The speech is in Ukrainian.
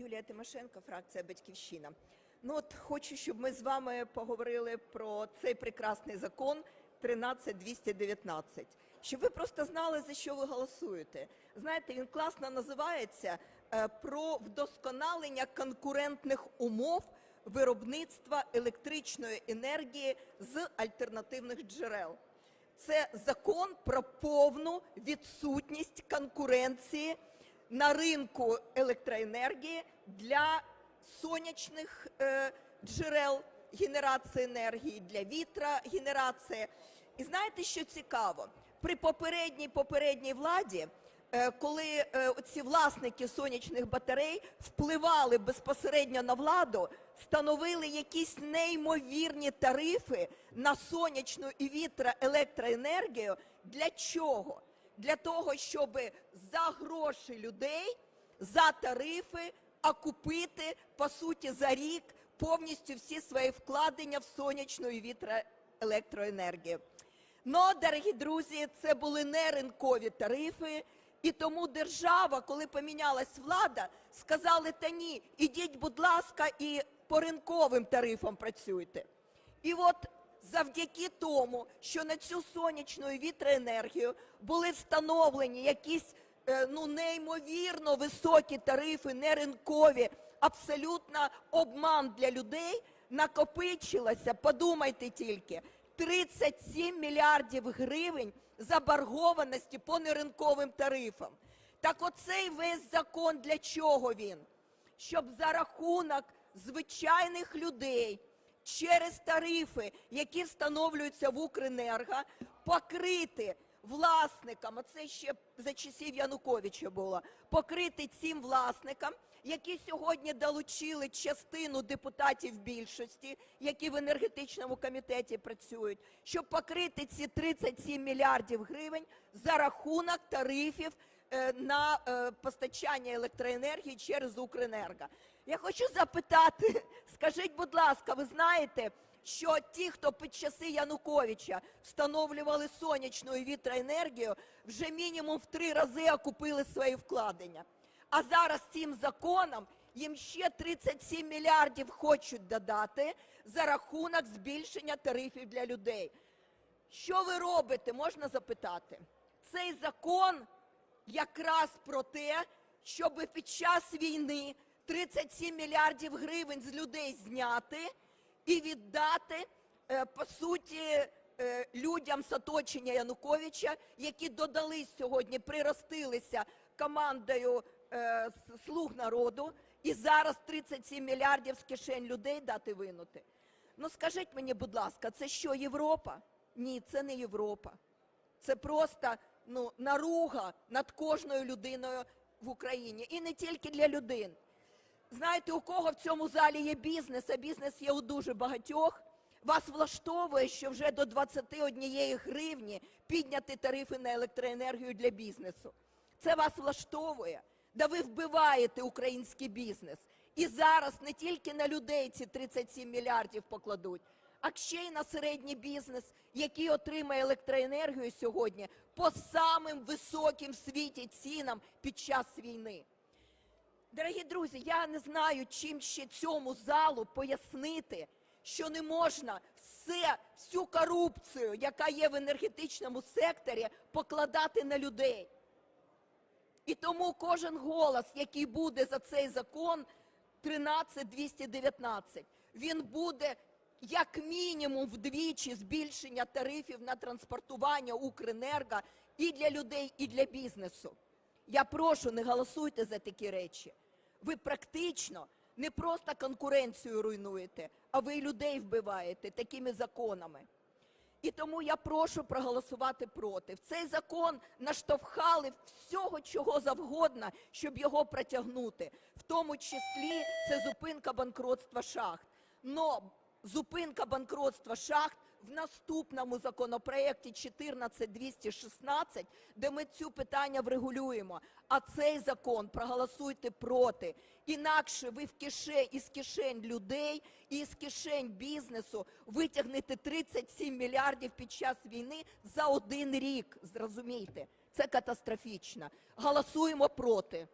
Юлія Тимошенко, фракція Батьківщина. Ну от хочу, щоб ми з вами поговорили про цей прекрасний закон 13219. Щоб ви просто знали, за що ви голосуєте. Знаєте, він класно називається е, про вдосконалення конкурентних умов виробництва електричної енергії з альтернативних джерел. Це закон про повну відсутність конкуренції на ринку електроенергії для сонячних е, джерел генерації енергії, для вітрогенерації. І знаєте, що цікаво? При попередній попередній владі, е, коли е, ці власники сонячних батарей впливали безпосередньо на владу, встановили якісь неймовірні тарифи на сонячну і вітроелектроенергію. Для чого? Для того, щоб за гроші людей, за тарифи окупити, по суті, за рік повністю всі свої вкладення в сонячну і вітроелектроенергію. Ну, дорогі друзі, це були не ринкові тарифи, і тому держава, коли помінялась влада, сказали, та ні, ідіть, будь ласка, і по ринковим тарифам працюйте. І от завдяки тому, що на цю сонячну і вітроенергію були встановлені якісь е, ну неймовірно високі тарифи, не ринкові, абсолютно обман для людей, накопичилося, подумайте тільки, 37 мільярдів гривень заборгованості по неринковим тарифам. Так оцей весь закон для чого він? Щоб за рахунок звичайних людей через тарифи, які встановлюються в Укренерго, покрити власникам, а це ще за часів Януковича було, покрити цим власникам, які сьогодні долучили частину депутатів більшості, які в енергетичному комітеті працюють, щоб покрити ці 37 мільярдів гривень за рахунок тарифів е, на е, постачання електроенергії через Укренерго. Я хочу запитати, скажіть, будь ласка, ви знаєте, що ті, хто під часи Януковича встановлювали сонячну і вітроенергію, вже мінімум в три рази окупили свої вкладення. А зараз цим законом їм ще 37 мільярдів хочуть додати за рахунок збільшення тарифів для людей. Що ви робите, можна запитати? Цей закон якраз про те, щоб під час війни 37 мільярдів гривень з людей зняти і віддати, е, по суті, е, людям з оточення Януковича, які додались сьогодні, приростилися командою е, слуг народу, і зараз 37 мільярдів з кишень людей дати винути. Ну скажіть мені, будь ласка, це що, Європа? Ні, це не Європа. Це просто ну, наруга над кожною людиною в Україні. І не тільки для людей. Знаєте, у кого в цьому залі є бізнес, а бізнес є у дуже багатьох. Вас влаштовує, що вже до 21 гривні підняти тарифи на електроенергію для бізнесу. Це вас влаштовує. Да ви вбиваєте український бізнес. І зараз не тільки на людей ці 37 мільярдів покладуть, а ще й на середній бізнес, який отримає електроенергію сьогодні по самим високим світі цінам під час війни. Дорогі друзі, я не знаю, чим ще цьому залу пояснити, що не можна все, всю корупцію, яка є в енергетичному секторі, покладати на людей. І тому кожен голос, який буде за цей закон 13219, він буде як мінімум вдвічі збільшення тарифів на транспортування Укренерго і для людей, і для бізнесу. Я прошу, не голосуйте за такі речі. Ви практично не просто конкуренцію руйнуєте, а ви й людей вбиваєте такими законами. І тому я прошу проголосувати проти. Цей закон наштовхали всього, чого завгодно, щоб його протягнути. В тому числі це зупинка банкротства шахт. Но зупинка банкротства шахт в наступному законопроєкті 14216, де ми цю питання врегулюємо. А цей закон проголосуйте проти. Інакше ви в кишень, із кишень людей і з кишень бізнесу витягнете 37 мільярдів під час війни за один рік. Зрозумійте, це катастрофічно. Голосуємо проти.